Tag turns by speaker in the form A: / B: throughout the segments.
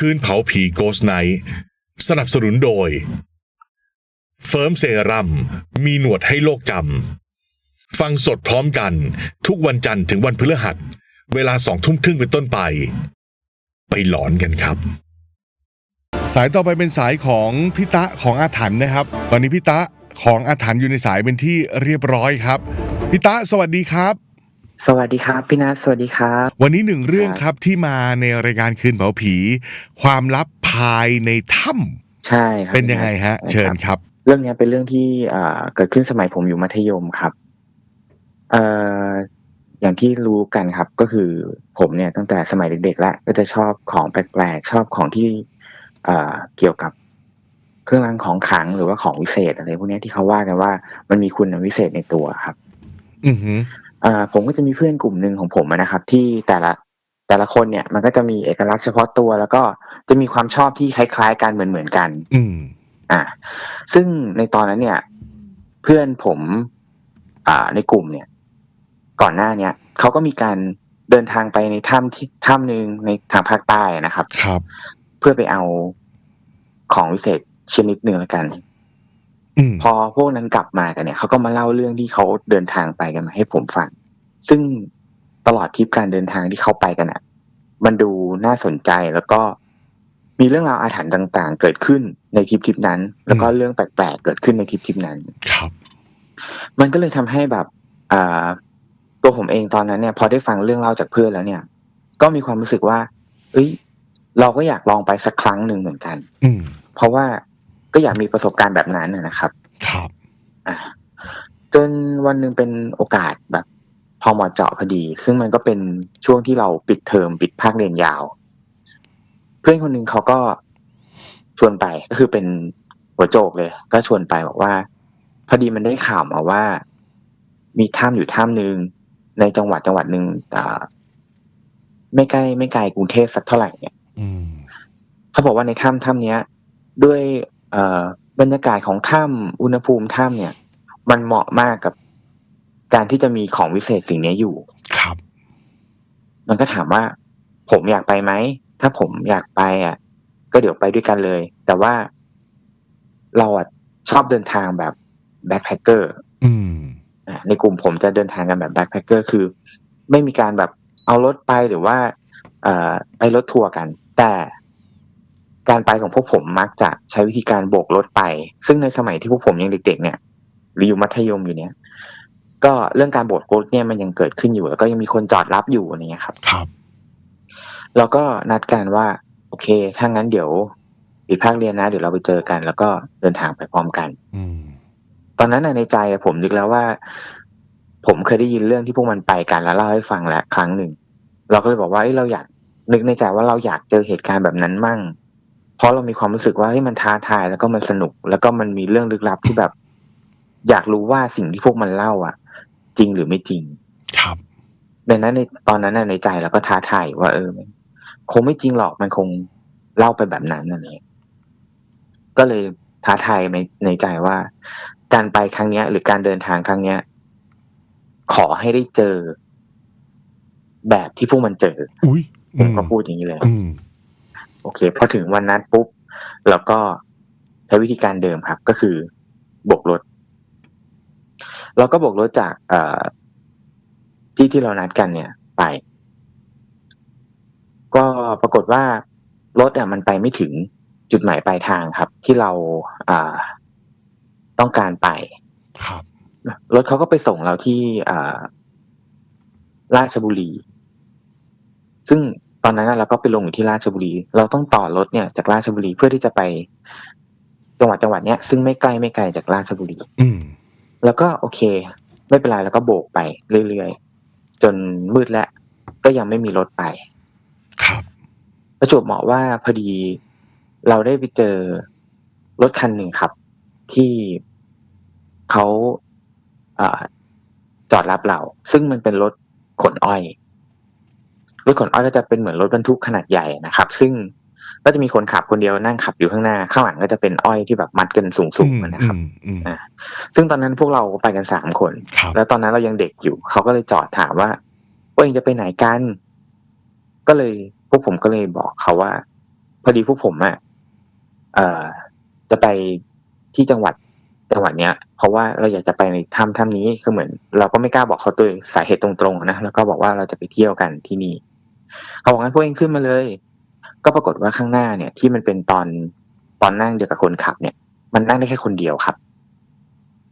A: คืนเผาผีโกสไนสนับสนุนโดย เฟิร์มเซรัมมีหนวดให้โลกจำ ฟังสดพร้อมกัน ทุกวันจันทร์ถึงวันพฤหัส เวลาสองทุ่มครึ่งเป็นต้นไป ไปหลอนกันครับ
B: สายต่อไปเป็นสายของพี่ตะของอาถรรพ์นะครับ ตอนนี้พี่ตะของอาถรรพ์อยู่ในสายเป็นที่เรียบร้อยครับพี่ตะสวัสดีครับ
C: สวัสดีครับพี่นัทสวัสดีครับ
B: วันนี้หนึ่งเรื่องครับที่มาในรายการคืนเผาผี ความลับภายในถ้
C: ใช่ครัำ
B: เป็นยังไงฮะ
C: ใช่
B: เชิญ
C: ครับ
B: ครับ
C: เรื่องเนี้ยเป็นเรื่องที่อ่าเกิดขึ้นสมัยผมอยู่มัธยมครับเอ่ออย่างที่รู้กันครับ ก็คือผมเนี่ยตั้งแต่สมัยเด็กๆแล้วก็จะชอบของแปลกๆชอบของที่อ่าเกี่ยวกับเครื่องรางของขลังหรือว่าของวิเศษอะไรพวกเนี้ยที่เขาว่ากันว่ามันมีคุณวิเศษในตัวครับ
B: อือหื อ
C: อ่าผมก็จะมีเพื่อนกลุ่มหนึ่งของผมอะนะครับ ที่แต่ละแต่ละคนเนี่ย มันก็จะมีเอกลักษณ์เฉพาะตัว แล้วก็จะมีความชอบที่คล้ายๆกันเหมือนเหมือนๆกัน
B: อืม
C: อ่า ซึ่งในตอนนั้นเนี่ย เพื่อนผม อ่า ในกลุ่มเนี่ย ก่อนหน้าเนี่ยเขาก็มีการเดินทางไปในถ้ำที่ถ้ำหนึ่งในทางภาคใต้นะครับ
B: ครับ
C: เพื่อไปเอาของวิเศษชนิดหนึ่งแล้วกัน
B: อืม
C: พอพวกนั้นกลับมากันเนี่ยเขาก็มาเล่าเรื่องที่เขาเดินทางไปกันมาให้ผมฟัง ซึ่งตลอดทริปการเดินทางที่เขาไปกันอะ มันดูน่าสนใจแล้วก็มีเรื่องราวอาถรรพ์ต่างๆ เกิดขึ้นในทริปทริปนั้น แล้วก็เรื่องแปลกๆเกิดขึ้นในทริปทริปนั้น
B: ครับ
C: มันก็เลยทำให้แบบอ่าตัวผมเองตอนนั้นเนี่ย พอได้ฟังเรื่องเล่าจากเพื่อนแล้วเนี่ย ก็มีความรู้สึกว่า เอ้ย เราก็อยากลองไปสักครั้งหนึ่งเหมือนกัน
B: อืม
C: เพราะว่า ก็อยากมีประสบการณ์แบบนั้นนะนะครับ
B: ครับ
C: อ่าจนวันหนึ่งเป็นโอกาสแบบ พอเหมาะเจาะพอดี ซึ่งมันก็เป็นช่วงที่เราปิดเทอมปิดภาคเรียนยาว เพื่อนคนหนึ่งเขาก็ชวนไปก็คือเป็นหัวโจกเลย ก็ชวนไปบอกว่า พอดีมันได้ข่าวมาว่า มีถ้ำอยู่ถ้ำหนึ่งในจังหวัดจังหวัดหนึ่งอ่าไม่ใกล้ไม่ไกลกรุงเทพสักเท่าไหร่เนี่ย
B: อืม
C: เขาบอกว่าในถ้ำถ้ำเนี้ย ด้วยเอ่อ บรรยากาศของถ้ำอุณหภูมิถ้ำเนี่ย มันเหมาะมากกับการที่จะมีของวิเศษสิ่งนี้อยู่
B: ครับ
C: มันก็ถามว่า ผมอยากไปไหม ถ้าผมอยากไปอะ ก็เดี๋ยวไปด้วยกันเลย แต่ว่าเราอะชอบเดินทางแบบแบ็คแพคเกอร์
B: อืม
C: ในกลุ่มผมจะเดินทางกันแบบแบ็คแพคเกอร์คือ ไม่มีการแบบเอารถไปหรือว่าเอ่อไปรถทัวร์กัน แต่ การไปของพวกผมมักจะใช้วิธีการโบกรถไป ซึ่งในสมัยที่พวกผมยังเด็ก ๆ เนี่ยหรืออยู่มัธยมอยู่เนี่ย ก็เรื่องการโบกรถเนี่ยมันยังเกิดขึ้นอยู่ แล้วก็ยังมีคนจอดรับอยู่อะไรเงี้ยครับ
B: ครับ
C: เราก็นัดกันว่า โอเค ถ้างั้นเดี๋ยวปิดภาคเรียนนะ เดี๋ยวเราไปเจอกัน แล้วก็เดินทางไปพร้อมกัน
B: อืม
C: ตอนนั้นน่ะในใจอะผมนึกแล้วว่า ผมเคยได้ยินเรื่องที่พวกมันไปกันแล้วเล่าให้ฟังแล้วครั้งหนึ่ง เราก็เลยบอกว่าเอ้ยเราอยากนึกในใจว่าเราอยากเจอเหตุการณ์แบบนั้นมั่ง เพราะเรามีความรู้สึกว่าเฮ้ยมันท้าทายแล้วก็มันสนุก แล้วก็มันมีเรื่องลึกลับที่แบบ อยากรู้ว่าสิ่งที่พวกมันเล่าอะ จริงหรือไม่จริง
B: ครับ
C: ดังนั้นในตอนนั้นน่ะในใจเราก็ท้าทายว่า เออมันคงไม่จริงหรอกมันคงเล่าไปแบบนั้นนั่นเองก็เลยท้าทายในในใจว่า การไปครั้งเนี้ย หรือการเดินทางครั้งเนี้ย ขอให้ได้เจอ แบบที่พวกมันเจอ
B: อุ้ย
C: ผมก็พูดอย่างนี้เลย
B: อืม
C: โอเคพอถึงวันนัดปุ๊บเราก็ใช้วิธีการเดิมครับ ก็คือโบกรถเราก็โบกรถจากเอ่อที่ที่เรานัดกันเนี่ยไป ก็ปรากฏว่ารถอะมันไปไม่ถึงจุดหมายปลายทางครับ ที่เราอ่าต้องการไป
B: ครับ
C: รถเขาก็ไปส่งเราที่อ่าราชบุรี ซึ่ง ตอนนั้นน่ะเราก็ไปลงอยู่ที่ราชบุรี เราต้องต่อรถเนี่ยจากราชบุรีเพื่อที่จะไป จังหวัดจังหวัดเนี้ยซึ่งไม่ใกล้ไม่ไกลจากราชบุรี
B: อืม
C: แล้วก็โอเค ไม่เป็นไรแล้วก็โบกไปเรื่อยๆจนมืดแล้วก็ยังไม่มีรถไป
B: ครับ
C: ประจวบเหมาะว่าพอดีเราได้ไปเจอรถคันหนึ่งครับ ที่เขาอาจอดรับเรา ซึ่งมันเป็นรถขนอ้อยร ถขนอ้อยก็จะเป็นเหมือนรถบรรทุกขนาดใหญ่นะครับ ซึ่งก็จะมีคนขับคนเดียวนั่งขับอยู่ข้างหน้า ข้างหลังก็จะเป็นอ้อยที่แบบมัดกันสูงๆนะครับ
B: อืมอืม
C: อ่าซึ่งตอนนั้นพวกเราไปกันสามคน
B: ครับ
C: แล้วตอนนั้นเรายังเด็กอยู่ เขาก็เลยจอดถามว่าว่าเองจะไปไหนกัน ก็เลยพวกผมก็เลยบอกเขาว่า พอดีพวกผมอะเอ่อ จะไปที่จังหวัดจังหวัดเนี้ย เพราะว่าเราอยากจะไปในถ้ำถ้ำนี้คือเหมือน เราก็ไม่กล้าบอกเขาตัวสาเหตุตรงๆนะแล้วก็บอกว่าเราจะไปเที่ยวกันที่นี่ เขาบอกงั้นพวกเองขึ้นมาเลย ก็ปรากฏว่าข้างหน้าเนี่ย ที่มันเป็นตอนตอนนั่งเดียวกับคนขับ เนี่ย มันนั่งได้แค่คนเดียวครับ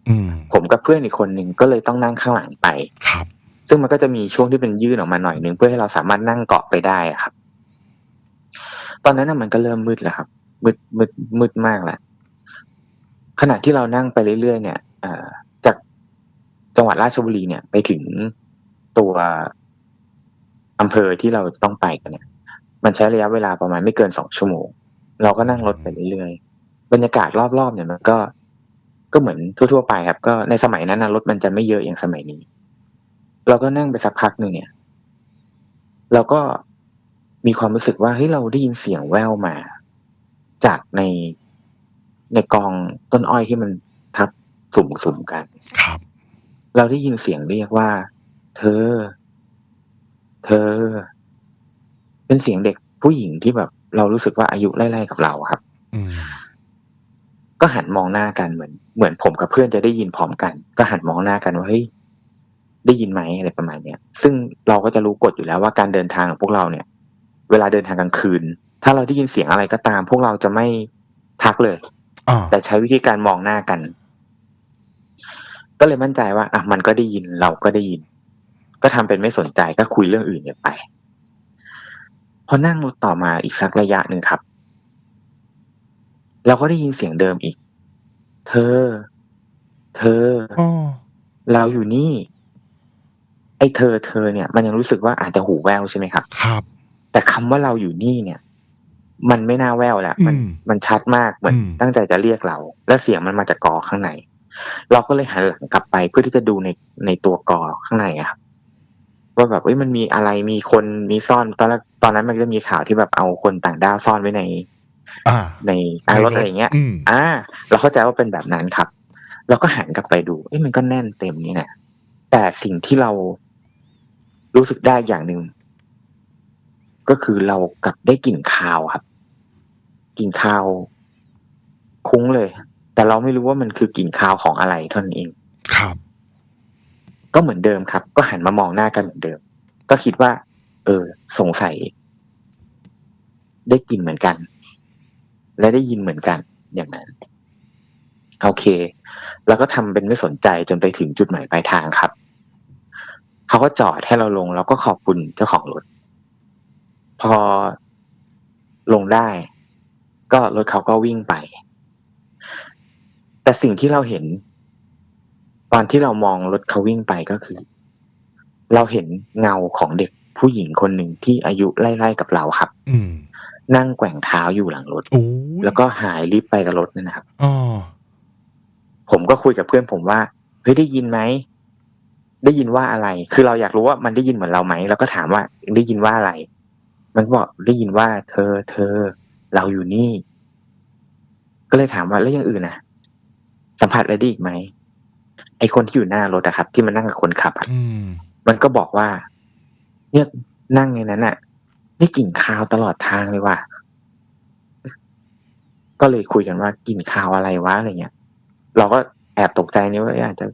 B: อืม
C: ผมกับเพื่อนอีกคนหนึ่งก็เลยต้องนั่งข้างหลังไป
B: ครับ
C: ซึ่งมันก็จะมีช่วงที่เป็นยื่นออกมาหน่อยหนึ่งเพื่อให้เราสามารถนั่งเกาะไปได้อะครับ ตอนนั้นน่ะมันก็เริ่มมืดแล้วครับ มืดมืดมืดมากแล้วขณะที่เรานั่งไปเรื่อยๆเนี่ยเอ่อจากจังหวัดราชบุรีเนี่ย ไปถึงตัว อำเภอที่เราต้องไปกันเนี่ย มันใช้ระยะเวลาประมาณไม่เกินสองชั่วโมง เราก็นั่งรถไปเรื่อยๆ บรรยากาศรอบๆเนี่ยมันก็ ก็เหมือนทั่วๆไปครับ ก็ในสมัยนั้นนะรถมันจะไม่เยอะอย่างสมัยนี้ เราก็นั่งไปสักพักหนึ่งเนี่ย เราก็มีความรู้สึกว่าเฮ้ยเราได้ยินเสียงแว่วมา จากในในกองต้นอ้อยที่มันทับสุ่มๆกัน
B: ครับ
C: เราได้ยินเสียงเรียกว่า เธอ เธอ เป็นเสียงเด็กผู้หญิงที่แบบ เรารู้สึกว่าอายุไล่ๆกับเราครับ
B: อืม
C: ก็หันมองหน้ากันเหมือน เหมือนผมกับเพื่อนจะได้ยินพร้อมกัน ก็หันมองหน้ากันว่าเฮ้ยได้ยินไหมอะไรประมาณเนี้ยซึ่งเราก็จะรู้กฎอยู่แล้วว่าการเดินทางของพวกเราเนี่ย เวลาเดินทางกลางคืน ถ้าเราได้ยินเสียงอะไรก็ตาม พวกเราจะไม่ทักเลย
B: อ่า
C: แต่ใช้วิธีการมองหน้ากัน ก็เลยมั่นใจว่า อะมันก็ได้ยินเราก็ได้ยิน ก็ทำเป็นไม่สนใจก็คุยเรื่องอื่นกันไป พอนั่งต่อมาอีกสักระยะหนึ่งครับ เราก็ได้ยินเสียงเดิมอีก เธอ เธอ
B: อ๋อ
C: เราอยู่นี่ ไอ้เธอเธอเนี่ย มันยังรู้สึกว่าอาจจะหูแว่วใช่ไหมครับ
B: ครับ
C: แต่คำว่าเราอยู่นี่เนี่ย มันไม่น่าแว่วแล้วมัน
B: อืม
C: มันชัดมากเหมือน
B: อืม
C: ตั้งใจจะเรียกเรา และเสียงมันมาจากกอข้างในเราก็เลยหันหลังกลับไปเพื่อที่จะดูในในตัวกอข้างในอะครับ ว่าแบบเอ้ยมันมีอะไรมีคนมีซ่อนตอนแรกตอนนั้นมันก็มีข่าวที่แบบเอาคนต่างด้าวซ่อนไว้ใน
B: อ่า
C: ในอ่ารถอะไรอย่างเงี้ย
B: อืม
C: อ่า เราเข้าใจว่าเป็นแบบนั้นครับ เราก็หันกลับไปดู เอ้ยมันก็แน่นเต็มนี่นะแต่สิ่งที่เรารู้สึกได้อย่างหนึ่งก็คือเรากลับได้กลิ่นคาวครับกลิ่นคาว คุ้งเลย แต่เราไม่รู้ว่ามันคือกลิ่นคาวของอะไรเท่านั้นเอง
B: ครับ
C: ก็เหมือนเดิมครับ ก็หันมามองหน้ากันเหมือนเดิม ก็คิดว่า เออ สงสัย ได้กลิ่นเหมือนกัน และได้ยินเหมือนกันอย่างนั้นโอเค แล้วก็ทำเป็นไม่สนใจจนไปถึงจุดหมายปลายทางครับ เขาก็จอดให้เราลงแล้วก็ขอบคุณเจ้าของรถ พอลงได้ ก็รถเขาก็วิ่งไป แต่สิ่งที่เราเห็น ตอนที่เรามองรถเขาวิ่งไปก็คือ เราเห็นเงาของเด็กผู้หญิงคนหนึ่งที่อายุไล่ๆกับเราครับ
B: อืม
C: นั่งแกว่งเท้าอยู่หลังรถ
B: โอ้ย
C: แล้วก็หายลิฟต์ไปกับรถนั่นนะครับ
B: อ๋อ
C: ผมก็คุยกับเพื่อนผมว่าเฮ้ยได้ยินไหมได้ยินว่าอะไร คือเราอยากรู้ว่ามันได้ยินเหมือนเราไหมแล้วก็ถามว่าได้ยินว่าอะไร มันก็บอกได้ยินว่า เธอ เธอ เราอยู่นี่ ก็เลยถามว่าแล้วอย่างอื่นนะสัมผัสอะไรได้อีกไหม ไอคนที่อยู่หน้ารถอะครับ ที่มันนั่งกับคนขับอะ
B: อืม
C: มันก็บอกว่า เนี่ยนั่งในนั้นอะได้กลิ่นคาวตลอดทางเลยว่ะก็เลยคุยกันว่ากลิ่นคาวอะไรวะอะไรเงี้ย เราก็แอบตกใจนี่ว่าเอ๊ะอาจจะ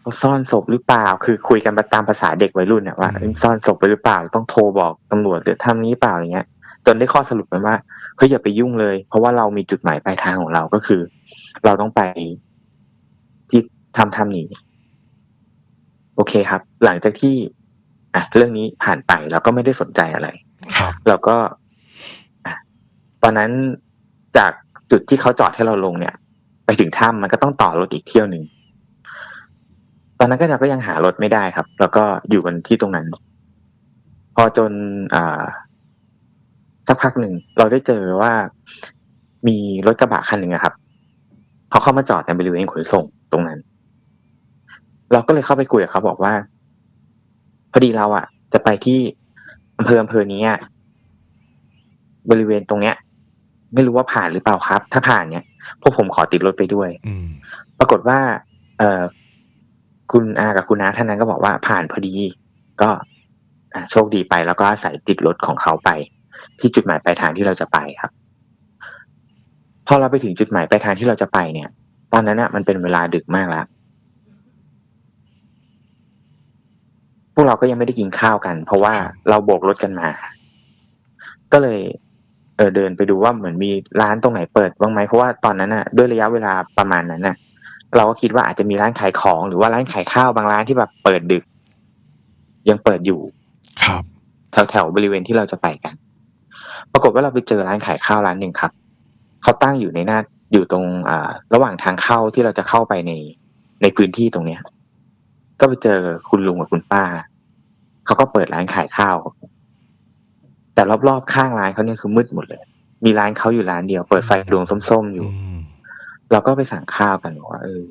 C: เขาซ่อนศพหรือเปล่า คือคุยกันไปตามภาษาเด็กวัยรุ่นเนี่ยว่าเอ้ยซ่อนศพไปหรือเปล่า ต้องโทรบอกตำรวจหรือทำนี้เปล่าอย่างเงี้ย จนได้ข้อสรุปไปว่าเฮ้ยอย่าไปยุ่งเลย เพราะว่าเรามีจุดหมายปลายทางของเราก็คือ เราต้องไปที่ ทำทำนี้โอเคครับ หลังจากที่อะเรื่องนี้ผ่านไปเราก็ไม่ได้สนใจอะไร
B: ครับ
C: เราก็อะตอนนั้นจากจุดที่เขาจอดให้เราลงเนี่ย ไปถึงถ้ำมันก็ต้องต่อรถอีกเที่ยวหนึ่งตอนนั้นก็เราก็ยังหารถไม่ได้ครับ แล้วก็อยู่กันที่ตรงนั้น พอจนอ่าสักพักหนึ่งเราได้เจอว่ามีรถกระบะคันหนึ่งอะครับเขาเข้ามาจอดในบริเวณขนส่งตรงนั้น เราก็เลยเข้าไปคุยกับเขาบอกว่า พอดีเราอะจะไปที่อำเภออำเภอนี้อะบริเวณตรงเนี้ย ไม่รู้ว่าผ่านหรือเปล่าครับ ถ้าผ่านเนี้ยพวกผมขอติดรถไปด้วย
B: อืม
C: ปรากฏว่า เออคุณอากับคุณน้าท่านนั้นก็บอกว่าผ่านพอดี ก็อะโชคดีไปแล้วก็อาศัยติดรถของเขาไป ที่จุดหมายปลายทางที่เราจะไปครับ พอเราไปถึงจุดหมายปลายทางที่เราจะไปเนี่ย ตอนนั้นอะมันเป็นเวลาดึกมากแล้ว พวกเราก็ยังไม่ได้กินข้าวกัน เพราะว่าเราโบกรถกันมา ก็เลย เออเดินไปดูว่าเหมือนมีร้านตรงไหนเปิดบ้างไหมเพราะว่าตอนนั้นน่ะ ด้วยระยะเวลาประมาณนั้นน่ะ เราก็คิดว่าอาจจะมีร้านขายของ หรือว่าร้านขายข้าวบางร้านที่แบบเปิดดึก ยังเปิดอยู่
B: ครับ
C: แถวแถวๆบริเวณที่เราจะไปกัน ปรากฏว่าเราไปเจอร้านขายข้าวร้านหนึ่งครับเขาตั้งอยู่ในหน้าอยู่ตรงอ่าระหว่างทางเข้าที่เราจะเข้าไปในในพื้นที่ตรงเนี้ย ก็ไปเจอคุณลุงกับคุณป้า เขาก็เปิดร้านขายข้าว แต่รอบๆข้างร้านเขาเนี่ยคือมืดหมดเลย มีร้านเขาอยู่ร้านเดียว เปิดไฟดวงส้มๆอยู่
B: อืม
C: เราก็ไปสั่งข้าวกันบอกว่าเออ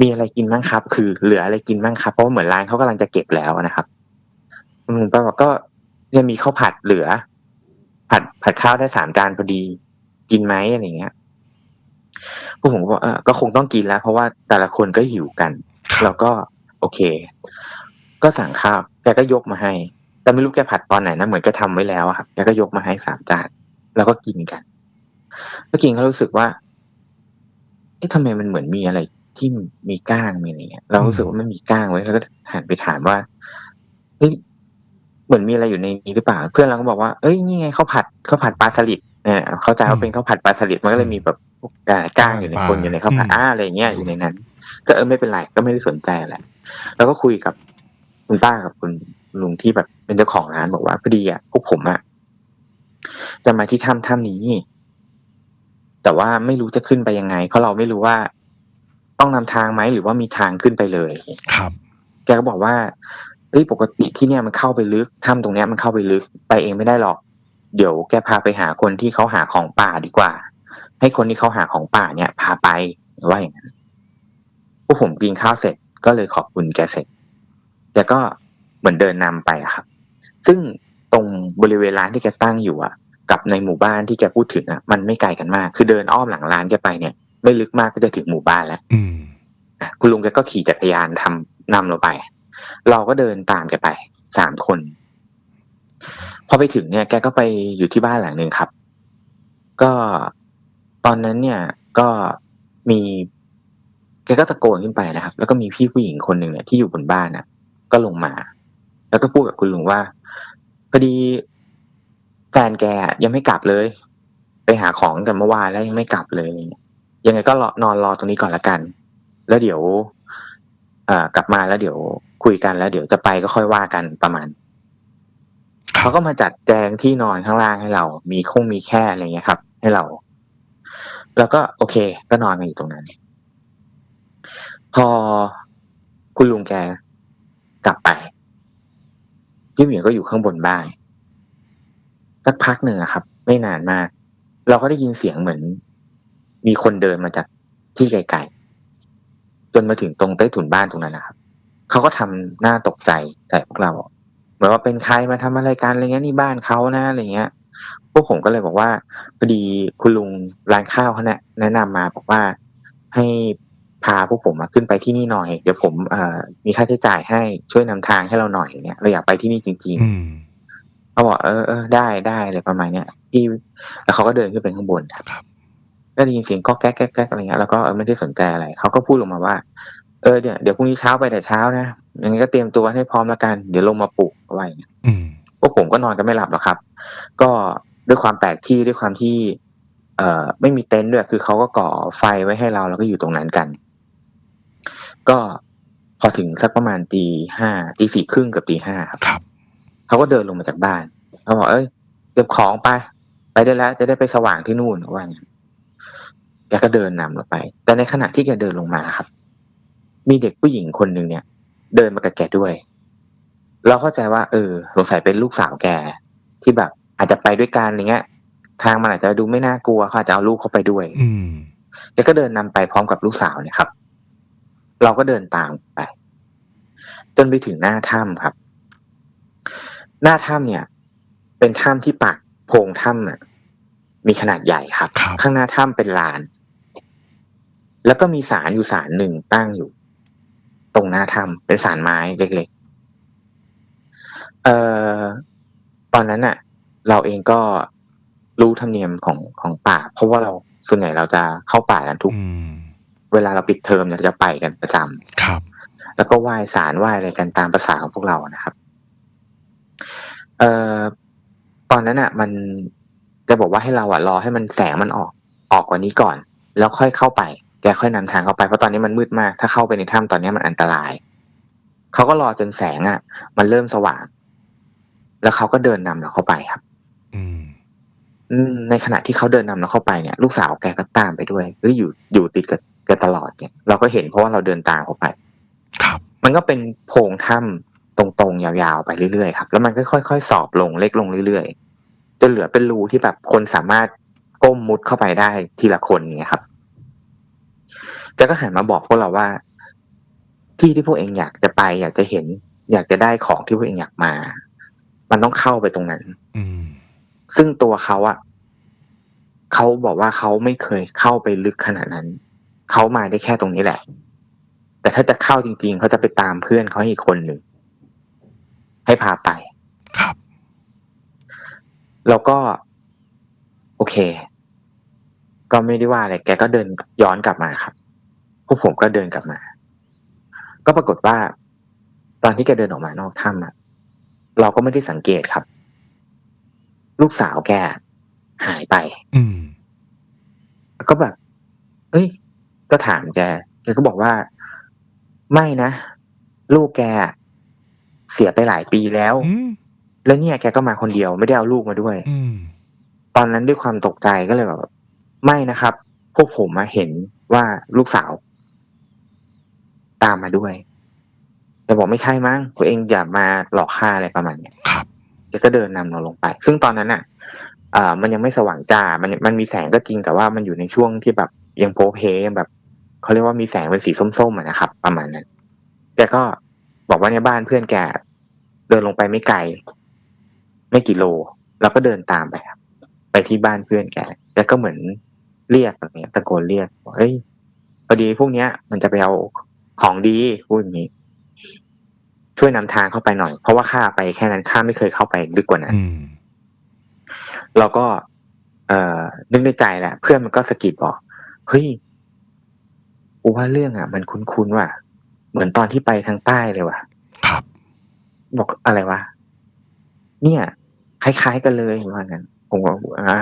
C: มีอะไรกินบ้างครับ คือเหลืออะไรกินบ้างครับ เพราะว่าเหมือนร้านเขากำลังจะเก็บแล้วนะครับคุณลุงป้าบอกก็เนี่ยมีข้าวผัดเหลือ ผัดผัดข้าวได้สามจานพอดี กินไหมอะไรเงี้ยพวกผมก็บอกเออก็คงต้องกินแล้ว เพราะว่าแต่ละคนก็หิวกัน เราก็โอเค ก็สั่งข้าวแกก็ยกมาให้ แต่ไม่รู้แกผัดตอนไหนนะเหมือนแกทำไว้แล้วอะครับแกก็ยกมาให้สามจานแล้วก็กินกันก็กินก็รู้สึกว่าเอ๊ะทำไมมันเหมือนมีอะไรที่มีก้างมีอะไรเงี้ย เรารู้สึกว่ามันมีก้างไว้แล้วก็หันไปถามว่าเฮ้ยเหมือนมีอะไรอยู่ในนี้หรือเปล่า เพื่อนเราก็บอกว่าเอ้ยนี่ไงข้าวผัดข้าวผัดปลาสลิดเนี่ยเข้าใจว่าเป็นข้าวผัดปลาสลิดมันก็เลยมีแบบพวกอ่าก้างอยู่ในคนอยู่ในข้าวผัดอ่าอะไรเงี้ยอยู่ในนั้น ก็เออไม่เป็นไรก็ไม่ได้สนใจอะไรแล้วก็คุยกับคุณป้ากับคุณลุงที่แบบเป็นเจ้าของร้านบอกว่าพอดีอะพวกผมอะจะมาที่ถ้ำถ้ำนี้ แต่ว่าไม่รู้จะขึ้นไปยังไงเพราะเราไม่รู้ว่าต้องนำทางไหมหรือว่ามีทางขึ้นไปเลย
B: ครับ
C: แกก็บอกว่าเฮ้ยปกติที่เนี่ยมันเข้าไปลึกถ้ำตรงเนี้ยมันเข้าไปลึกไปเองไม่ได้หรอก เดี๋ยวแกพาไปหาคนที่เขาหาของป่าดีกว่า ให้คนที่เขาหาของป่าเนี่ย พาไปว่าอย่างนั้น พวกผมกินข้าวเสร็จก็เลยขอบคุณแกเสร็จแกก็เหมือนเดินนำไปอะครับ ซึ่งตรงบริเวณร้านที่แกตั้งอยู่อะกับในหมู่บ้านที่แกพูดถึงอะมันไม่ไกลกันมาก คือเดินอ้อมหลังร้านแกไปเนี่ย ไม่ลึกมากก็จะถึงหมู่บ้านแล้ว
B: อืม
C: อะคุณลุงแกก็ขี่จักรยานทำนำเราไป เราก็เดินตามแกไปสามคน พอไปถึงเนี่ย แกก็ไปอยู่ที่บ้านหลังหนึ่งครับ ก็ตอนนั้นเนี่ย ก็มี แกก็ตะโกนขึ้นไปนะครับ แล้วก็มีพี่ผู้หญิงคนหนึ่งเนี่ยที่อยู่บนบ้านน่ะ ก็ลงมา แล้วก็พูดกับคุณลุงว่าพอดีแฟนแกยังไม่กลับเลย ไปหาของกันเมื่อวานแล้วยังไม่กลับเลย ยังไงก็รอนอนรอตรงนี้ก่อนละกัน แล้วเดี๋ยวเอ่อกลับมาแล้วเดี๋ยวคุยกันแล้ว เดี๋ยวจะไปก็ค่อยว่ากันประมาณเขาก็มาจัดแจงที่นอนข้างล่างให้เรา มีคงมีแค่อะไรเงี้ยครับ ให้เรา แล้วก็โอเค ก็นอนกันอยู่ตรงนั้น พอคุณลุงแกกลับไปพี่เหมียวก็อยู่ข้างบนบ้านสักพักหนึ่งครับ ไม่นานมาก เราก็ได้ยินเสียงเหมือน มีคนเดินมาจากที่ไกลๆจนมาถึงตรงใต้ถุนบ้านตรงนั้นนะครับเขาก็ทำหน้าตกใจใส่พวกเราเหมือนว่าเป็นใครมาทำอะไรกันอะไรเงี้ยนี่บ้านเขานะอะไรเงี้ย พวกผมก็เลยบอกว่าพอดีคุณลุงร้านข้าวเขาเนี่ยแนะนำมาบอกว่าให้ พาพวกผมมาขึ้นไปที่นี่หน่อย เดี๋ยวผมเอ่อมีค่าใช้จ่ายให้ช่วยนำทางให้เราหน่อยเนี่ยเราอยากไปที่นี่จริง
B: อืม
C: ๆเขาบอกเออเออได้ได้อะไรประมาณเนี้ยที่แล้วเขาก็เดินขึ้นไปข้างบนครับ
B: ครับ
C: ก็ได้ยินเสียงก็แก๊กแก๊กแก๊กอะไรเงี้ยแล้วก็เออไม่ได้สนใจอะไรเขาก็พูดลงมาว่า เออเดี๋ยวเดี๋ยวพรุ่งนี้เช้าไปแต่เช้านะยังไงก็เตรียมตัวให้พร้อมแล้วกัน เดี๋ยวลงมาปลุกเอาไว้อย่างเงี้ย
B: อืม
C: พวกผมก็นอนกันไม่หลับหรอกครับ ก็ด้วยความแปลกที่ด้วยความที่ เอ่อ ไม่มีเต็นท์ด้วยคือเขาก็ก่อไฟไว้ให้เราแล้วก็อยู่ตรงนั้นกัน ก็พอถึงสักประมาณตีห้าตีสี่ครึ่งกับตีห้าครับ
B: ครับ
C: เขาก็เดินลงมาจากบ้านเขาบอกเอ้ยเก็บของไป ไปได้แล้ว จะได้ไปสว่างที่นู่นว่าอย่างนั้นแกก็เดินนำเราไป แต่ในขณะที่แกเดินลงมาครับ มีเด็กผู้หญิงคนหนึ่งเนี่ย เดินมากับแกด้วย เราเข้าใจว่า เออ สงสัยเป็นลูกสาวแกที่แบบ อาจจะไปด้วยกันอย่างเงี้ย ทางมันอาจจะดูไม่น่ากลัวเขาอาจจะเอาลูกเข้าไปด้วย
B: อืม
C: แกก็เดินนำไปพร้อมกับลูกสาวเนี่ยครับ เราก็เดินตามไป จนไปถึงหน้าถ้ำครับ หน้าถ้ำเนี่ย เป็นถ้ำที่ปากโพรงถ้ำน่ะ มีขนาดใหญ่ครับ
B: ครับ
C: ข้างหน้าถ้ำเป็นลาน แล้วก็มีศาลอยู่ศาลหนึ่งตั้งอยู่ ตรงหน้าถ้ำเป็นศาลไม้เล็กๆเอ่อตอนนั้นน่ะ เราเองก็รู้ธรรมเนียมของของป่า เพราะว่าเราส่วนใหญ่เราจะเข้าป่ากันทุก
B: อืม
C: เวลาเราปิดเทอมเนี่ยเราจะไปกันประจำ
B: ครับ
C: แล้วก็ไหว้สารไหว้อะไรกันตามภาษาของพวกเรานะครับ เอ่อตอนนั้นอะ มันจะบอกว่าให้เราอะรอให้มันแสงมันออก ออกกว่านี้ก่อน แล้วค่อยเข้าไปแกค่อยนำทางเข้าไปเพราะตอนนี้มันมืดมาก ถ้าเข้าไปในถ้ำตอนนี้มันอันตรายเขาก็รอจนแสงอะ มันเริ่มสว่าง แล้วเขาก็เดินนำเราเข้าไปครับ
B: อืม
C: อืมในขณะที่เขาเดินนำเราเข้าไปเนี่ย ลูกสาวแกก็ตามไปด้วยหรืออยู่อยู่ติดกับ แกตลอดเนี่ย เราก็เห็นเพราะว่าเราเดินตามเขาไป
B: ครับ
C: มันก็เป็นโพรงถ้ำตรงๆยาวๆไปเรื่อยๆครับแล้วมันก็ค่อยๆสอบลงเล็กลงเรื่อยๆจนเหลือเป็นรูที่แบบคนสามารถก้มมุดเข้าไปได้ทีละคนอย่างเงี้ยครับแกก็หันมาบอกพวกเราว่า ที่ที่พวกเองอยากจะไป อยากจะเห็น อยากจะได้ของที่พวกเองอยากมา มันต้องเข้าไปตรงนั้น
B: อืม
C: ซึ่งตัวเขาอะเขาบอกว่าเขาไม่เคยเข้าไปลึกขนาดนั้น เขามาได้แค่ตรงนี้แหละ แต่ถ้าจะเข้าจริง ๆ เขาจะไปตามเพื่อนเขาอีกคนหนึ่ง ให้พาไป
B: ครับ
C: แล้วก็ โอเค ก็ไม่ได้ว่าอะไร แกก็เดินย้อนกลับมาครับพวกผมก็เดินกลับมา ก็ปรากฏว่า ตอนที่แกเดินออกมานอกถ้ำอะเราก็ไม่ได้สังเกตครับ ลูกสาวแกหายไป
B: อืม
C: แล้วก็แบบ เอ้ย ก็ถามแก แกก็บอกว่า ไม่นะ ลูกแกเสียไปหลายปีแล้ว
B: อืม
C: แล้วเนี่ยแกก็มาคนเดียวไม่ได้เอาลูกมาด้วย
B: อืม
C: ตอนนั้นด้วยความตกใจก็เลยแบบ ไม่นะครับ พวกผมมาเห็นว่าลูกสาว ตามมาด้วยแต่บอกไม่ใช่มั้งตัวเองอย่ามาหลอกฆ่าอะไรประมาณเนี้ย
B: ครับ
C: แกก็เดินนำเราลงไป ซึ่งตอนนั้นอะอ่ามันยังไม่สว่างจ้า มันมันมีแสงก็จริงแต่ว่ามันอยู่ในช่วงที่แบบยังโพเพยังแบบ เขาเรียกว่ามีแสงเป็นสีส้มๆอะนะครับ ประมาณนั้นแกก็บอกว่าในบ้านเพื่อนแกเดินลงไปไม่ไกล ไม่กี่โล แล้วก็เดินตามไปครับ ไปที่บ้านเพื่อนแกแกก็เหมือนเรียกแบบเนี้ยตะโกนเรียกบอกเฮ้ยพอดีพวกเนี้ย มันจะไปเอาของดีพูดอย่างนี้ ช่วยนำทางเข้าไปหน่อย เพราะว่าข้าไปแค่นั้นข้าไม่เคยเข้าไปลึกกว่านั้น
B: อืม
C: เราก็ เอ่อนึกในใจแหละเพื่อนมันก็สะกิดบอกเฮ้ย กูว่าเรื่องอะ มันคุ้นๆว่ะ เหมือนตอนที่ไปทางใต้เลยว่ะ
B: ครับ
C: บอกอะไรวะ เนี่ย คล้ายๆกันเลยว่างั้นผมก็อ่า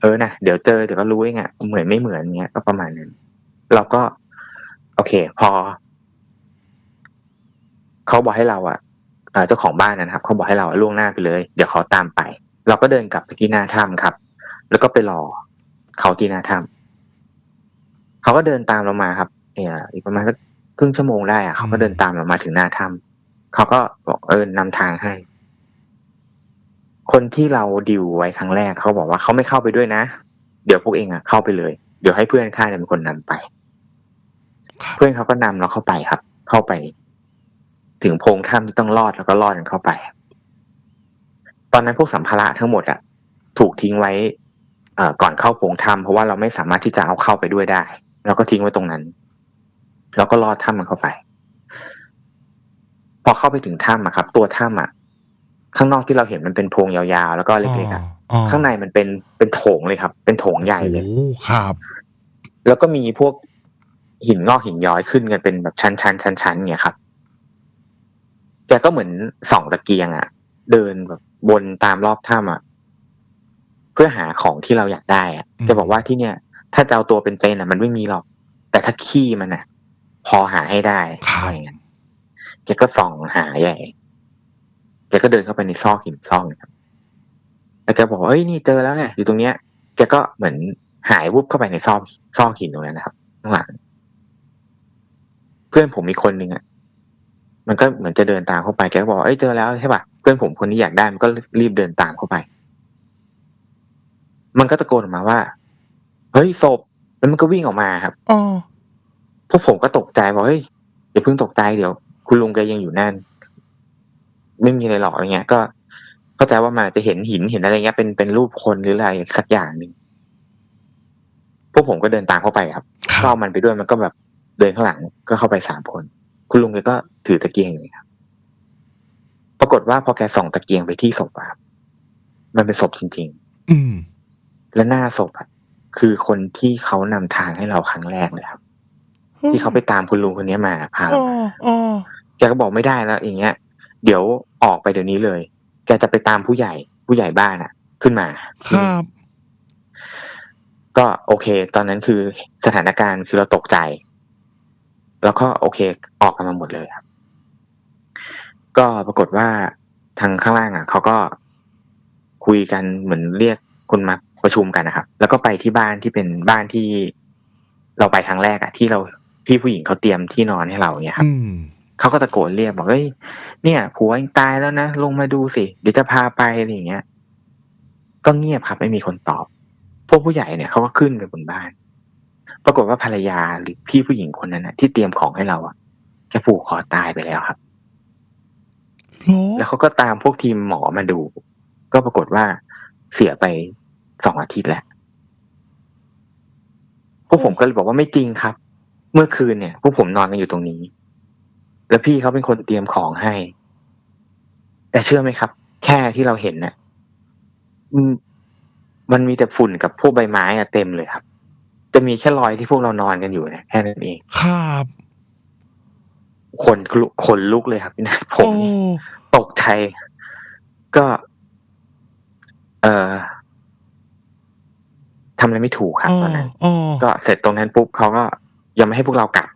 C: เออนะเดี๋ยวเจอเดี๋ยวก็รู้เองอะเหมือนไม่เหมือนเงี้ยก็ประมาณนั้นเราก็ โอเค พอเขาบอกให้เราอะเอ่อเจ้าของบ้านนะครับเขาบอกให้เราอะล่วงหน้าไปเลย เดี๋ยวเขาตามไป เราก็เดินกลับไปที่หน้าถ้ำครับ แล้วก็ไปรอเขาที่หน้าถ้ำ เขาก็เดินตามเรามาครับ เนี่ยอีกประมาณสักครึ่งชั่วโมงได้อะเขาก็เดินตามเรามาถึงหน้าถ้ำเขาก็บอกเออนำทางให้ คนที่เราดิวไว้ครั้งแรกเขาบอกว่าเขาไม่เข้าไปด้วยนะ เดี๋ยวพวกเองอะเข้าไปเลย เดี๋ยวให้เพื่อนข้าเนี่ยเป็นคนนำไป
B: ครับ
C: เพื่อนเขาก็นำเราเข้าไปครับ เข้าไป ถึงโพรงถ้ำที่ต้องรอดแล้วก็รอดกันเข้าไป ตอนนั้นพวกสัมภาระทั้งหมดอะถูกทิ้งไว้เอ่อก่อนเข้าโพรงถ้ำเพราะว่าเราไม่สามารถที่จะเอาเข้าไปด้วยได้ เราก็ทิ้งไว้ตรงนั้น แล้วก็ลอดถ้ำมันเข้าไป พอเข้าไปถึงถ้ำอะครับ ตัวถ้ำอะข้างนอกที่เราเห็นมันเป็นโพรงยาวๆ แล้วก็เล็กๆอะ
B: อ๋อ
C: ข้างในมันเป็นเป็นโถงเลยครับ เป็นโถงใหญ่เลย
B: โอ้ครับ
C: แล้วก็มีพวกหินงอกหินย้อยขึ้นกันเป็นแบบชั้นชั้นชั้นชั้นๆเนี่ยครับแกก็เหมือนส่องตะเกียงอะเดินแบบบนตามรอบถ้ำอะเพื่อหาของที่เราอยากได้อะ
B: อืม
C: แกบอกว่าที่เนี่ย ถ้าจะเอาตัวเป็นๆอะมันไม่มีหรอก แต่ถ้าขี้มันอะพอหาให้ได้อะไรอย่างเงี้ยแกก็ส่องหาใหญ่แกก็เดินเข้าไปในซอกหินซอกนะครับแล้วแกบอกว่าเอ้ยนี่เจอแล้วไงอยู่ตรงเนี้ยแกก็เหมือนหายวุบเข้าไปในซอกซอกหินตรงนั้นนะครับข้างหลังเพื่อนผมมีคนหนึ่งอะมันก็เหมือนจะเดินตามเข้าไปแกก็บอกว่าเอ้ยเจอแล้วใช่ป่ะเพื่อนผมคนที่อยากได้มันก็รีบเดินตามเข้าไป มันก็ตะโกนออกมาว่าเฮ้ยศพแล้วมันก็วิ่งออกมาครับ
B: อ๋อ
C: พวกผมก็ตกใจบอกเฮ้ยอย่าเพิ่งตกใจเดี๋ยว คุณลุงแกยังอยู่นั่น ไม่มีอะไรหรอกอะไรเงี้ย ก็เข้าใจว่ามันอาจจะเห็นหินเห็นอะไรเงี้ยเป็นเป็นรูปคนหรืออะไรสักอย่างหนึ่งพวกผมก็เดินตามเข้าไปครับ
B: ครับ
C: ก็เอามันไปด้วยมันก็แบบเดินข้างหลังก็เข้าไปสามคน คุณลุงแกก็ถือตะเกียงอยู่ครับ ปรากฏว่าพอแกส่องตะเกียงไปที่ศพอะครับมันเป็นศพจริง
B: อืม
C: ๆและหน้าศพอะ คือคนที่เขานำทางให้เราครั้งแรกเลยครับ ที่เขาไปตามคุณลุงคนนี้มาพา
B: อ๋อ
C: มา
B: อ๋อ
C: แกก็บอกไม่ได้แล้วอย่างเงี้ย เดี๋ยวออกไปเดี๋ยวนี้เลย แกจะไปตามผู้ใหญ่ ผู้ใหญ่บ้านอะขึ้นมา
B: ครับ
C: ก็โอเค ตอนนั้นคือสถานการณ์คือเราตกใจ แล้วก็โอเค ออกกันมาหมดเลยครับ ก็ปรากฏว่าทางข้างล่างอะเขาก็คุยกันเหมือนเรียกคนมา ประชุมกันนะครับ แล้วก็ไปที่บ้านที่เป็นบ้านที่เราไปครั้งแรกอะที่เราพี่ผู้หญิงเขาเตรียมที่นอนให้เราเนี่ยครับ
B: อืม
C: เขาก็ตะโกนเรียกบอกเฮ้ยเนี่ยผัวเองตายแล้วนะลงมาดูสิเดี๋ยวจะพาไปอะไรอย่างเงี้ย ก็เงียบครับไม่มีคนตอบ พวกผู้ใหญ่เนี่ยเขาก็ขึ้นไปบนบ้าน ปรากฏว่าภรรยาหรือพี่ผู้หญิงคนนั้นนะที่เตรียมของให้เราอะแกผูกคอตายไปแล้วครับ
B: เหรอ
C: แล้วเขาก็ตามพวกทีมหมอมาดู ก็ปรากฏว่าเสียไป สองอาทิตย์แล้วพวกผมก็เลยบอกว่าไม่จริงครับ เมื่อคืนเนี่ยพวกผมนอนกันอยู่ตรงนี้ แล้วพี่เขาเป็นคนเตรียมของให้ แต่เชื่อไหมครับ แค่ที่เราเห็นน่ะอืมมันมีแต่ฝุ่นกับพวกใบไม้อะเต็มเลยครับ จะมีแค่รอยที่พวกเรานอนกันอยู่เนี่ยแค่นั้นเอง
B: ครับ
C: คนลุกขนลุกเลยครับพี่นัทผม
B: โอ้
C: นี่ตกใจก็ เอ่อ ทำอะไรไม่ถูกครับ
B: อ๋อ
C: ตอนนั้น
B: อ๋อ
C: ก็เสร็จตรงนั้นปุ๊บเขาก็ยังไม่ให้พวกเรากลับ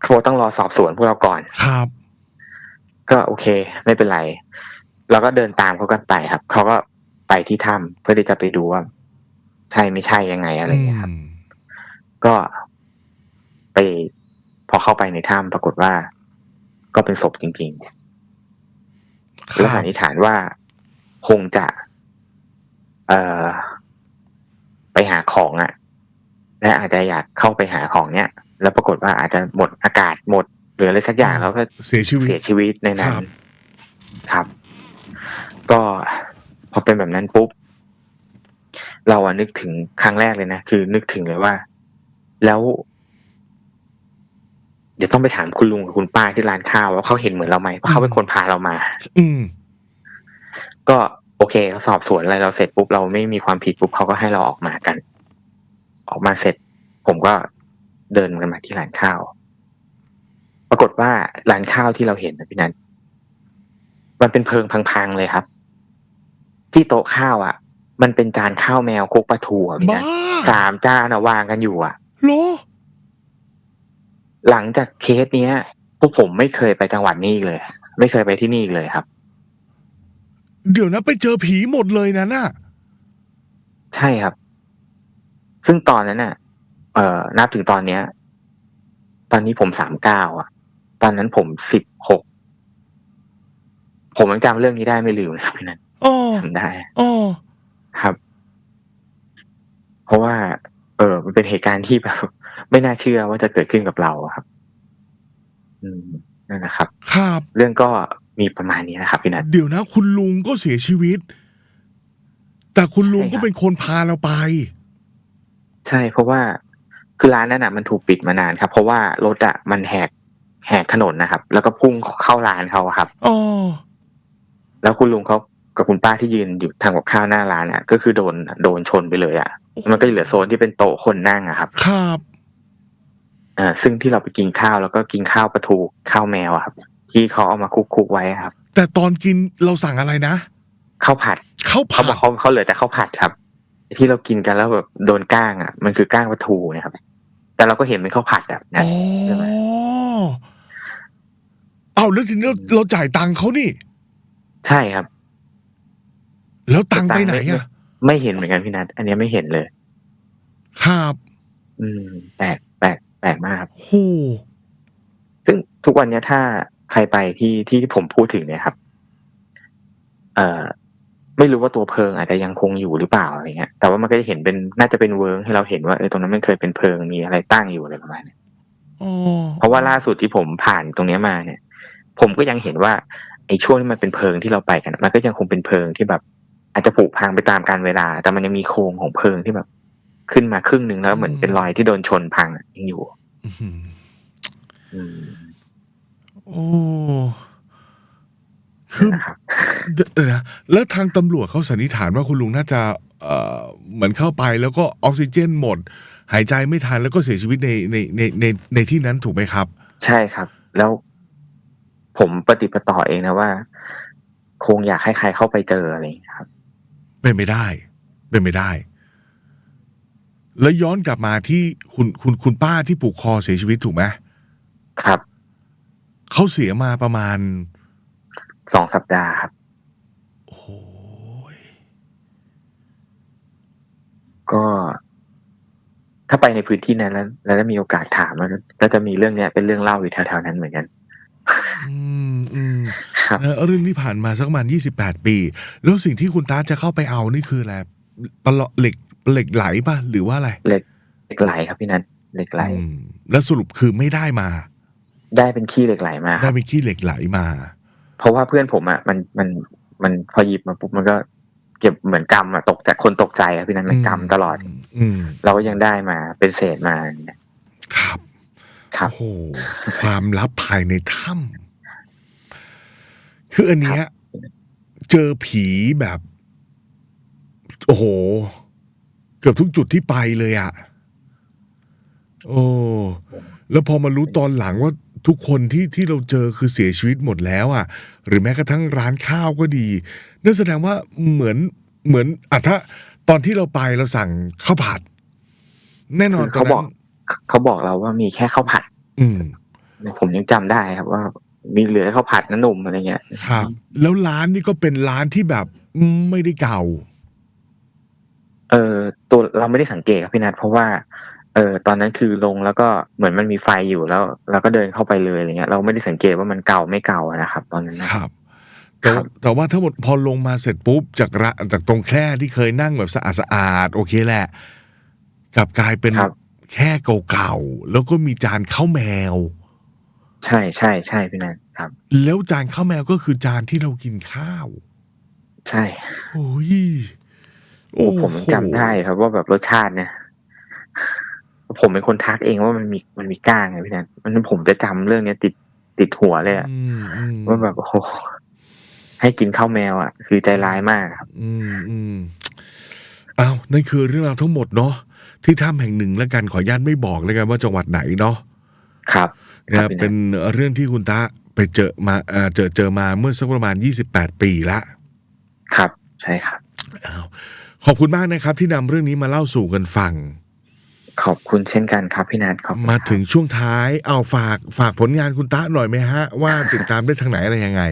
C: เขาบอกต้องรอสอบสวนพวกเราก่อน
B: ครับ
C: ก็โอเค ไม่เป็นไรเราก็เดินตามเขากันไปครับเขาก็ไปที่ถ้ำเพื่อที่จะไปดูว่าใช่ไม่ใช่ยังไงอะไรอย่างเงี้ยครับ
B: อืม
C: ก็ไปพอเข้าไปในถ้ำปรากฏว่า ก็เป็นศพจริงๆ
B: ค
C: และ
B: รั
C: สั
B: บ
C: นนิษฐานว่าคงจะ เอ่อ ไปหาของอะ่ะ และอาจจะอยากเข้าไปหาของเนี้ยแล้วปรากฏว่าอาจจะหมดอากาศหมดหรืออะไรสักอย่างแล้วก็
B: เสียชีวิต
C: เสียชีวิตในนั้
B: คนรับ
C: ครับ ก็พอเป็นแบบนั้นปุ๊บเราอะนึกถึงครั้งแรกเลยนะคือ นึกถึงเลยว่า แล้วเดี๋ยวต้องไปถามคุณลุงกับคุณป้าที่ร้านข้าวว่าเขาเห็นเหมือนเราไหมเพราะเขาเป็นคนพาเรามา
B: อืม
C: ก็ โอเคเขาสอบสวนอะไรเราเสร็จปุ๊บเราไม่มีความผิดปุ๊บเขาก็ให้เราออกมากัน ออกมาเสร็จ ผมก็เดินกันมาที่ร้านข้าว ปรากฏว่าร้านข้าวที่เราเห็นนะพี่นันมันเป็นเพิงพังๆเลยครับ ที่โต๊ะข้าวอะ มันเป็นจานข้าวแมวคลุกปลาทูอะพี่
B: บ้า
C: นันสามจานอะวางกันอยู่อะ
B: เหรอ
C: หลังจากเคสเนี้ยพวกผมไม่เคยไปจังหวัดนี้อีกเลย ไม่เคยไปที่นี่อีกเลยครับ
B: เดี๋ยวนะไปเจอผีหมดเลยนะน่ะ
C: ใช่ครับ ซึ่งตอนนั้นน่ะ เอ่อ นับถึงตอนเนี้ย ตอนนี้ผมสามเก้าอะ ตอนนั้นผมสิบหก ผมยังจำเรื่องนี้ได้ไม่ลืมนะครับพี่นัน
B: อ๋อ
C: จำได้
B: อ๋อ
C: ครับ เพราะว่า เออ มันเป็นเหตุการณ์ที่แบบไม่น่าเชื่อว่าจะเกิดขึ้นกับเราอะครับ อืมนั่นนะครับ
B: ครับ
C: เรื่องก็ มีประมาณนี้นะครับพี่นัท
B: เดี๋ยวนะ คุณลุงก็เสียชีวิต แต่คุณลุง
C: ใช่ครั
B: ก็
C: บ
B: เป็นคนพาเราไป
C: ใช่เพราะว่าคือร้านนั้นอะมันถูกปิดมานานครับ เพราะว่ารถอะมันแหกแหกถนนนะครับ แล้วก็พุ่งเข้าร้านเขาอะครับ
B: อ๋อ
C: แล้วคุณลุงเขากับคุณป้าที่ยืนอยู่ทางกับข้าวหน้าร้านอะ ก็คือโดนโดนชนไปเลยอะ มันก็เหลือโซนที่เป็นโต๊ะคนนั่งอะครับ
B: ครับ
C: อ่าซึ่งที่เราไปกินข้าวแล้วก็กินข้าวปลาทูข้าวแมวอะครับ ที่เขาเอามาคลุกๆไว้อะครับ
B: แต่ตอนกินเราสั่งอะไรนะ
C: ข้าวผัด
B: ข้าว
C: เขา
B: ผั
C: บอก
B: ด
C: เขาเขาเหลือแต่ข้าวผัดครับ ที่เรากินกันแล้วแบบโดนก้างอะ มันคือก้างปลาทูนะครับ แต่เราก็เห็นเป็นข้าวผัดแบบนั้น
B: อ๋อ
C: ใช่ไหม
B: เอาแล้วทีนี้เราเราจ่ายตังค์เขานี่
C: ใช่ครับ
B: แล้วตังค์ไปไหน
C: ม่
B: อะ
C: ไม่เห็นเหมือนกันพี่นัทอันเนี้ยไม่เห็นเลย
B: ครับ
C: อืม แปลกแปลกแปลกมากครับ
B: โห
C: ซึ่งทุกวันเนี้ยถ้า ใครไปที่ที่ผมพูดถึงเนี่ยครับ เอ่อไม่รู้ว่าตัวเพิงอาจจะยังคงอยู่หรือเปล่าอะไรเงี้ย แต่ว่ามันก็จะเห็นเป็นน่าจะเป็นเวิร์งให้เราเห็นว่าเออตรงนั้นมันเคยเป็นเพิงมีอะไรตั้งอยู่อะไรประมาณเนี้ย
B: อ๋อ
C: เพราะว่าล่าสุดที่ผมผ่านตรงเนี้ยมาเนี่ย ผมก็ยังเห็นว่าไอ้ช่วงที่มันเป็นเพิงที่เราไปกัน มันก็ยังคงเป็นเพิงที่แบบ อาจจะผุพังไปตามกาลเวลา แต่มันยังมีโครงของเพิงที่แบบ ขึ้นมาครึ่งหนึ่งแล้วเหมือนเป็นรอยที่โดนชนพังอะยังอยู่
B: อื้อหือ
C: อืม
B: โอ้ คือ
C: นะครับ
B: เดี๋ยวนะแล้วทางตำรวจเขาสันนิษฐานว่าคุณลุงน่าจะ เอ่อ เหมือนเข้าไปแล้วก็ออกซิเจนหมด หายใจไม่ทันแล้วก็เสียชีวิตในในในในในที่นั้นถูกไหมครับ
C: ใช่ครับ แล้วผมปฏิดประต่อเองนะว่า คงอยากให้ใครเข้าไปเจออะไรอย่างเงี้ยครับ
B: เป็นไม่ได้ เป็นไม่ได้ แล้วย้อนกลับมาที่คุณคุณคุณป้าที่ผูกคอเสียชีวิตถูกไหม
C: ครับ
B: เขาเสียมาประมาณ
C: สองสัปดาห์ครับ
B: โอ้ย
C: ก็ ถ้าไปในพื้นที่นั้นแล้ว แล้วได้มีโอกาสถามแล้วก็จะมีเรื่องเนี้ยเป็นเรื่องเล่าอยู่แถวๆนั้นเหมือนกัน
B: อืมอืม
C: ครับ
B: นะเรื่องที่ผ่านมาสักประมาณยี่สิบแปดปี แล้วสิ่งที่คุณตาจะเข้าไปเอานี่คืออะไรปลาเหล็กเหล็กไหลป่ะ หรือว่าอะไร
C: เหล็กเหล็กไหลครับพี่นัทเหล็กไหล
B: อืมแล้วสรุปคือไม่ได้มา
C: ได้เป็นขี้เหล็กไหลมาค
B: ได้
C: รับ
B: เป็นขี้เหล็กไหลมา
C: เพราะว่าเพื่อนผมอะมันมันมันพอหยิบมาปุ๊บมันก็เก็บเหมือนกำอะตกจากคนตกใจครับพี่นัทมันกำตลอด
B: อืม
C: เราก็ยังได้มาเป็นเศษมาอย่างเงี้ย
B: ครับ
C: ครับ
B: โอ้โหความลับภายในถ้ำคืออันเนี้ยเจอผีแบบ โอ้โห เกือบทุกจุดที่ไปเลยอะ่ะ โอ้แล้วพอมารู้ตอนหลังว่า ทุกคนที่ที่เราเจอคือเสียชีวิตหมดแล้วอะ่ะ หรือแม้กระทั่งร้านข้าวก็ดีนั่นแสดงว่าเหมือนเหมือนอะถ้าตอนที่เราไปเราสั่งข้าวผัด แน่นอน
C: คือ
B: ตอน
C: เขาบ
B: นั้
C: อก
B: น
C: เขาบอกเราว่ามีแค่ข้าวผัด
B: อืม
C: ผมยังจำได้ครับว่ามีเหลือข้าวผัดน้ำนมอะไรเงี้ย
B: ครับ แล้วร้านนี่ก็เป็นร้านที่แบบไม่ได้เก่า
C: เออตัวเราไม่ได้สังเกตครับพี่นัทเพราะว่า เออตอนนั้นคือลงแล้วก็เหมือนมันมีไฟอยู่แล้วเราก็เดินเข้าไปเลยอะไรเงี้ย เราไม่ได้สังเกตว่ามันเก่าไม่เก่าอะนะครับ ตอนนั้นนะครับ
B: แต่
C: ครับ
B: แต่ว่าทั้งหมดพอลงมาเสร็จปุ๊บจากระจากตรงแคร่ที่เคยนั่งแบบสะอาดสะอาดๆโอเคแหละกลับกลายเป็น
C: ครับ
B: แค่เก่าๆแล้วก็มีจานข้าวแมว
C: ใช่ใช่ใช่พี่นัทครับ
B: แล้วจานข้าวแมวก็คือจานที่เรากินข้าว
C: ใช่
B: โอ้ย
C: โอ้ผมยังจำได้ครับว่าแบบรสชาติเนี่ย ผมเป็นคนทักเองว่ามันมีมันมีก้างไงพี่นัทมันผมจะจำเรื่องเนี้ยติดติดหัวเลยอะ
B: อืมอืม
C: ว่าแบบโอ้โหให้กินข้าวแมวอะ คือใจร้ายมากครับ
B: อืมอืมอ้าวนั่นคือเรื่องราวทั้งหมดเนาะที่ถ้ำแห่งหนึ่งแล้วกันขออนุญาตไม่บอกแล้วกันว่าจังหวัดไหนเนาะ
C: ครับ
B: นะ
C: ค
B: ค
C: รั
B: รั
C: บบพี่นัท
B: เป็นเรื่องที่คุณตาไปเจอมาเอ่อเจอเจอมาเมื่อสักประมาณ28ปีละ
C: ครับ ใช่ครับ
B: อ้าวขอบคุณมากนะครับ ที่นำเรื่องนี้มาเล่าสู่กันฟัง
C: ขอบคุณเช่นกันครับพี่นัทขอบคุณ
B: มา
C: ครับ
B: ถึงช่วงท้ายเอาฝากฝากผลงานคุณตาหน่อยไหมฮะ ว่าติดตามได้ทางไหนอะไรยังไง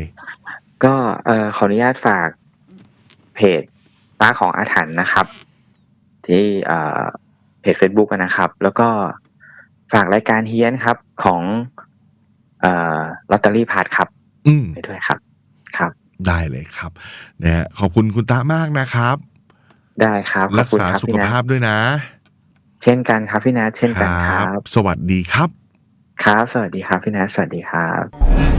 C: ก็เอ่อขออนุญาตฝากเพจป้าของอาถรรพ์นะครับ ที่เอ่อเพจ Facebook อะนะครับ แล้วก็ฝากรายการเฮียนครับของเอ่อลอตเตอรี่พาร์ทครับ
B: อืม
C: ไปด้วยครับ ครับ
B: ได้เลยครับนะฮะขอบคุณคุณตามากนะครับ
C: ได้ครับขอ
B: รับก
C: คุณ
B: ษา
C: ครับ
B: สุข
C: พี่นัท
B: ภาพด้วยนะ
C: เช่นกันครับพี่นัทเช่นกันครับ
B: สวัสดีครับ
C: ครับ สวัสดีครับพี่นัทสวัสดีครับ